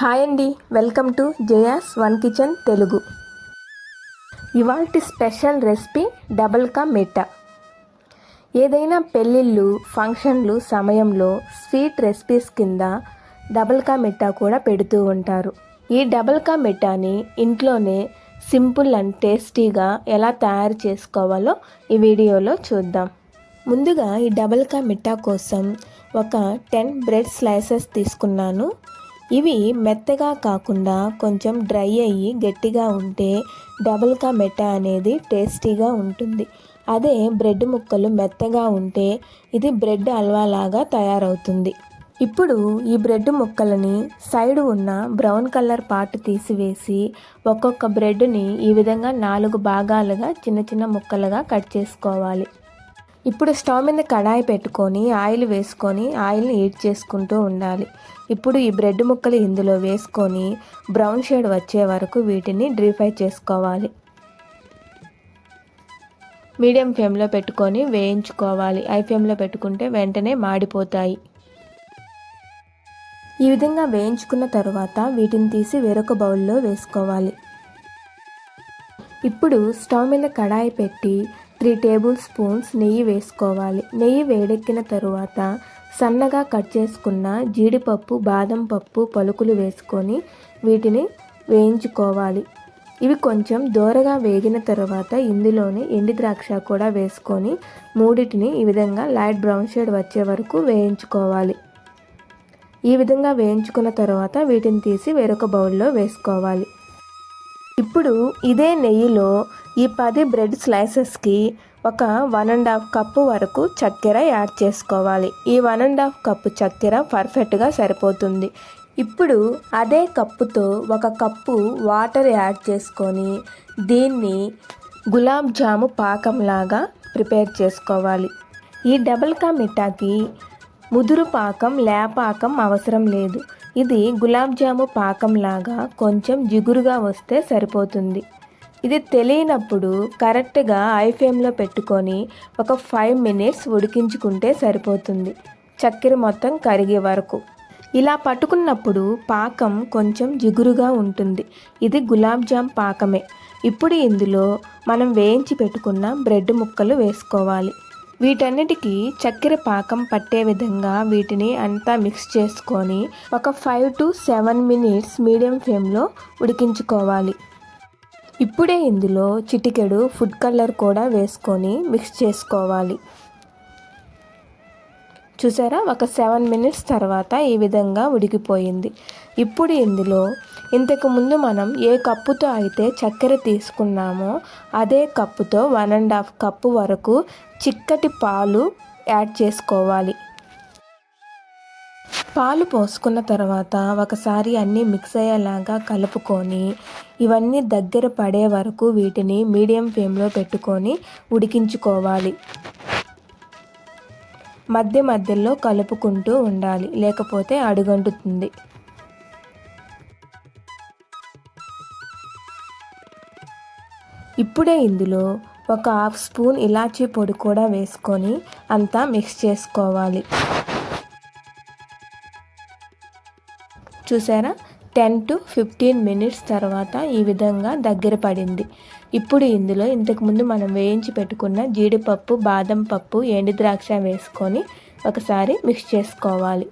Hi అండి. Welcome to Jaya's one kitchen Telugu. ఇవాల్టి special recipe double కా మిఠా ఏదైనా పెళ్ళిళ్ళు ఫంక్షన్లు సమయంలో స్వీట్ రెసిపీస్ కింద డబల్ కా మిఠా కూడా పెడుతూ ఉంటారు. ఈ డబల్ కా మిఠాని ఇంట్లోనే సింపుల్ అండ్ టేస్టీగా ఎలా తయారు చేసుకోవాలో ఈ వీడియోలో చూద్దాం. ముందుగా ఈ డబల్ కా మిఠా కోసం ఒక టెన్ బ్రెడ్ స్లైసెస్ తీసుకున్నాను. ఇవి మెత్తగా కాకుండా కొంచెం డ్రై అయ్యి గట్టిగా ఉంటే డబుల్ కా మెట్ట అనేది టేస్టీగా ఉంటుంది. అదే బ్రెడ్ ముక్కలు మెత్తగా ఉంటే ఇది బ్రెడ్ హల్వాలాగా తయారవుతుంది. ఇప్పుడు ఈ బ్రెడ్ ముక్కలని సైడ్ ఉన్న బ్రౌన్ కలర్ పార్ట్ తీసివేసి ఒక్కొక్క బ్రెడ్ని ఈ విధంగా నాలుగు భాగాలుగా చిన్న చిన్న ముక్కలుగా కట్ చేసుకోవాలి. ఇప్పుడు స్టవ్ మీద కడాయి పెట్టుకొని ఆయిల్ వేసుకొని ఆయిల్ని హీట్ చేసుకుంటూ ఉండాలి. ఇప్పుడు ఈ బ్రెడ్ ముక్కలు ఇందులో వేసుకొని బ్రౌన్ షేడ్ వచ్చే వరకు వీటిని డ్రీ ఫ్రై చేసుకోవాలి. మీడియం ఫ్లేమ్లో పెట్టుకొని వేయించుకోవాలి. హై ఫ్లేమ్లో పెట్టుకుంటే వెంటనే మాడిపోతాయి. ఈ విధంగా వేయించుకున్న తర్వాత వీటిని తీసి వేరొక బౌల్లో వేసుకోవాలి. ఇప్పుడు స్టవ్ మీద కడాయి పెట్టి త్రీ టేబుల్ స్పూన్స్ నెయ్యి వేసుకోవాలి. నెయ్యి వేడెక్కిన తరువాత సన్నగా కట్ చేసుకున్న జీడిపప్పు బాదం పప్పు పలుకులు వేసుకొని వీటిని వేయించుకోవాలి. ఇవి కొంచెం దూరగా వేగిన తర్వాత ఇందులోనే ఎండి ద్రాక్ష కూడా వేసుకొని మూడిటిని ఈ విధంగా లైట్ బ్రౌన్ షేడ్ వచ్చే వరకు వేయించుకోవాలి. ఈ విధంగా వేయించుకున్న తర్వాత వీటిని తీసి వేరొక బౌల్లో వేసుకోవాలి. ఇప్పుడు ఇదే నెయ్యిలో ఈ పది బ్రెడ్ స్లైసెస్కి ఒక వన్ అండ్ హాఫ్ కప్పు వరకు చక్కెర యాడ్ చేసుకోవాలి. ఈ వన్ అండ్ హాఫ్ కప్పు చక్కెర పర్ఫెక్ట్గా సరిపోతుంది. ఇప్పుడు అదే కప్పుతో ఒక కప్పు వాటర్ యాడ్ చేసుకొని దీన్ని గులాబ్ జాము పాకంలాగా ప్రిపేర్ చేసుకోవాలి. ఈ డబల్ కా మిఠాకి ముదురు పాకం లేపాకం అవసరం లేదు. ఇది గులాబ్ జాము పాకంలాగా కొంచెం జిగురుగా వస్తే సరిపోతుంది. ఇది తెలియనప్పుడు కరెక్ట్గా ఐ ఫ్లేమ్లో పెట్టుకొని ఒక ఫైవ్ మినిట్స్ ఉడికించుకుంటే సరిపోతుంది. చక్కెర మొత్తం కరిగే వరకు. ఇలా పట్టుకున్నప్పుడు పాకం కొంచెం జిగురుగా ఉంటుంది. ఇది గులాబ్ జామ్ పాకమే. ఇప్పుడు ఇందులో మనం వేయించి పెట్టుకున్న బ్రెడ్ ముక్కలు వేసుకోవాలి. వీటన్నిటికీ చక్కెర పాకం పట్టే విధంగా వీటిని అంతా మిక్స్ చేసుకొని ఒక five to seven minutes medium ఫ్లేమ్లో ఉడికించుకోవాలి. ఇప్పుడే ఇందులో చిటికెడు ఫుడ్ కలర్ కూడా వేసుకొని మిక్స్ చేసుకోవాలి. చూసారా? ఒక సెవెన్ మినిట్స్ తర్వాత ఈ విధంగా ఉడికిపోయింది. ఇప్పుడు ఇందులో ఇంతకుముందు మనం ఏ కప్పుతో అయితే చక్కెర తీసుకున్నామో అదే కప్పుతో వన్ అండ్ హాఫ్ కప్పు వరకు చిక్కటి పాలు యాడ్ చేసుకోవాలి. పాలు పోసుకున్న తర్వాత ఒకసారి అన్నీ మిక్స్ అయ్యేలాగా కలుపుకొని ఇవన్నీ దగ్గర పడే వరకు వీటిని మీడియం ఫ్లేమ్లో పెట్టుకొని ఉడికించుకోవాలి. మధ్య మధ్యలో కలుపుకుంటూ ఉండాలి లేకపోతే అడుగంటుతుంది. ఇప్పుడే ఇందులో ఒక హాఫ్ స్పూన్ ఇలాచీ పొడి కూడా వేసుకొని అంతా మిక్స్ చేసుకోవాలి. చూసారా? టెన్ టు ఫిఫ్టీన్ మినిట్స్ తర్వాత ఈ విధంగా దగ్గర పడింది. ఇప్పుడు ఇందులో ఇంతకుముందు మనం వేయించి పెట్టుకున్న జీడిపప్పు బాదం పప్పు ఎండు ద్రాక్ష వేసుకొని ఒకసారి మిక్స్ చేసుకోవాలి.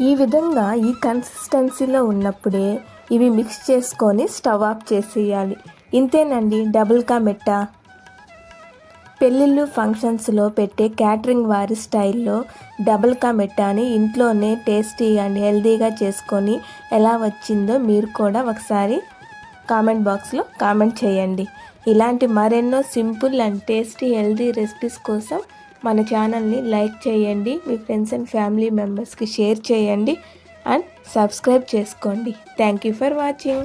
ఈ విధంగా ఈ కన్సిస్టెన్సీలో ఉన్నప్పుడే ఇవి మిక్స్ చేసుకొని స్టవ్ ఆఫ్ చేసేయాలి. ఇంతేనండి డబుల్ కా మెట్టా? పెళ్ళిళ్ళు ఫంక్షన్స్లో పెట్టే క్యాటరింగ్ వారి స్టైల్లో డబుల్ కా మెట్టాని ఇంట్లోనే టేస్టీ అండ్ హెల్తీగా చేసుకొని ఎలా వచ్చిందో మీరు కూడా ఒకసారి కామెంట్ బాక్స్లో కామెంట్ చేయండి. ఇలాంటి మరెన్నో simple and tasty healthy recipes కోసం మన ఛానల్ని లైక్ చేయండి మీ ఫ్రెండ్స్ అండ్ ఫ్యామిలీ మెంబర్స్కి షేర్ చేయండి అండ్ సబ్స్క్రైబ్ చేసుకోండి. Thank you for watching.